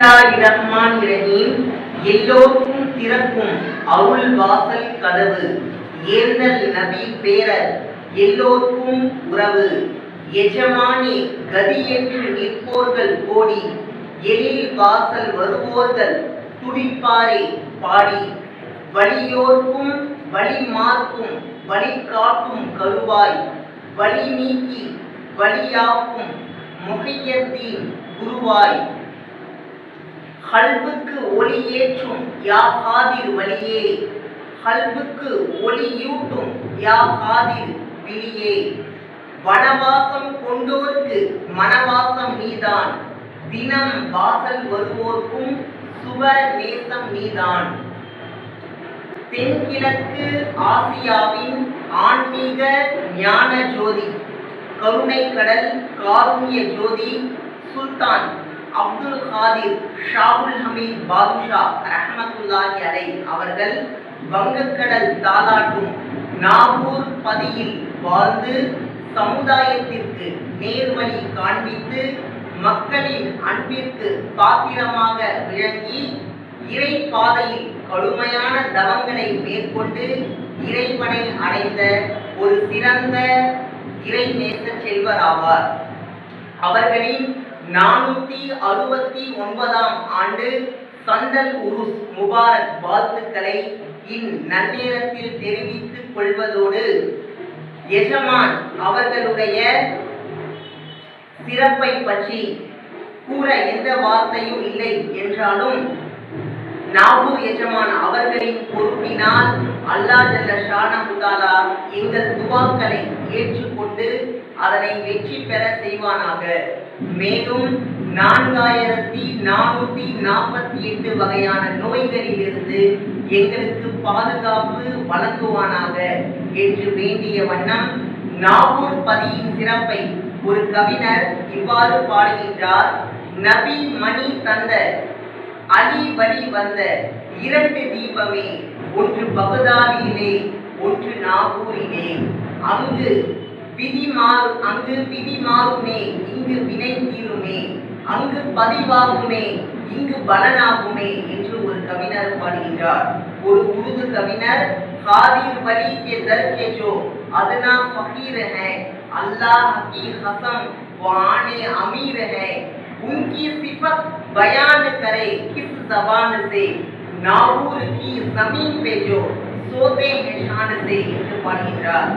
ரஹ்மான் ரஹீம் எல்லோருக்கும் திறக்கும் அருள் வாசல் கதவு. ஏந்தல் நபி பேரர் எல்லோருக்கும் உறவு. எஜமானி கதி என்று நிற்போர்கள் கோடி. எழில் வாசல் வருவோர்கள் துடிப்பாரே பாடி. வழியோர்க்கும் வழி மார்க்கும் வழி காட்டும் கருவாய். வழி நீக்கி வழியாக்கும் முகையத்தின் குருவாய். கல்புக்கு ஒளி ஏற்றும் யா காதிர் வழியே. கல்புக்கு ஒளியூட்டும் யா காதிர் விழியே. வனவாசம் கொண்டோர்க்கு மனவாசம் நீதான். தினம் வாசல் வருவோர்க்கும் சுப நேசம் நீதான். தென்கிழக்கு ஆசியாவின் ஆன்மீக ஞான ஜோதி கருணை கடல் காருண்ய ஜோதி சுல்தான். அப்துல் காதிர் ஷாவுல் ஹமீத் பாதுஷா ரஹமத்துல்லாஹி அலை அவர்கள் வங்கக்கடல் தாலாட்டும் நாகூர் பதியில் வாழ்ந்து சமுதாயத்திற்கு நேர்வழி காண்பித்து மக்களின் அன்பிற்கு பாத்திரமாக விளங்கி இறை பாதையில் கடுமையான தவங்களை மேற்கொண்டு இறைவனை அடைந்த ஒரு சிறந்த இறை நேச செல்வர் ஆவார் அவர்களின் நானூத்தி அறுபத்தி ஒன்பதாம் ஆண்டு சந்தல் உருஸ் முபாரக் வாழ்த்துக்களை இந்நன்னேரத்தில் தெரிவித்துக் கொள்வதோடு எஜமான் அவர்களுடைய சிறப்பை பற்றி கூற எந்த வார்த்தையும் இல்லை என்றாலும் நாகூர் எஜமான் அவர்களின் பொறுப்பினால் அல்லாஹ் ஜல்ல ஷானஹுதாலா எங்கள் துவாக்களை ஏற்றுக்கொண்டு அதனை வெற்றி பெற செய்வானாக. மேலும் நான்காயிரத்தி நானூத்தி நாற்பத்தி எட்டு வகையான நோய்களிலிருந்து எங்களுக்கு பாதுகாப்பு வழங்குவானாக என்று வேண்டிய வண்ணம் நாகூர் பதியின் சிறப்பை ஒரு கவிஞர் இவ்வாறு பாடுகின்றார். நபி மணி தந்த அலி வழி வந்த இரண்டு தீபமே ஒன்று பகதாதியிலே ஒன்று நாகூரிலே. அங்கு விதி மாறு அங்கு விதி மாறுமே இங்கு வினை தீருமே அங்கு பதிவாகுமே இங்கு பலனாகுமே என்று ஒரு கவிஞர் பாடுகின்றார் ஒரு உருது கவிஞர் காதிர் வலி के दर के जो अदना फकीर हैं अल्लाह की कसम वो आने अमीर है उनकी सिफत बयान करे किस जबान से नाहूर की जमीन पे जो सोते हैं शान से என்று பாடுகின்றார்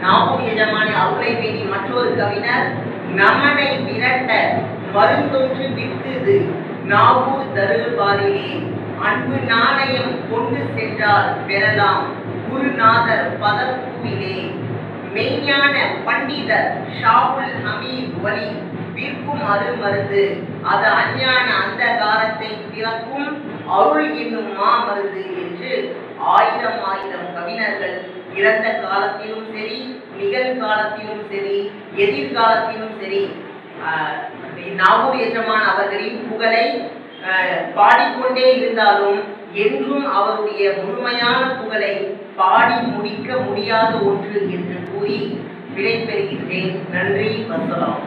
நாகூர் எஜமானி அருளை வேண்டி மற்றொரு கவிஞர் நமனை விரட்ட மருந்தொன்று விட்டுது நாகூர் தருபாரிலே அன்பு நாணயம் கொண்டு சென்றால் பெறலாம் குருநாதர் பதப்பூவிலே மெய்ஞான பண்டிதர் ஷாவுல் ஹமீத் வலி விற்கும் அரு மருந்து அது அஞ்ஞான அந்தகாரத்தை பிறக்கும் அருள் என்னும் மாமருந்து என்று ஆயிரம் ஆயிரம் கவிஞர்கள் இறந்த காலத்திலும் சரி நிகழ்காலத்திலும் சரி எதிர்காலத்திலும் சரி நாகூர் எஜமான் அவர்களின் புகழை பாடிக்கொண்டே இருந்தாலும் என்றும் அவருடைய முழுமையான புகழை பாடி முடிக்க முடியாத ஒன்று என்று கூறி விடைபெறுகின்றேன். நன்றி வசலாம்.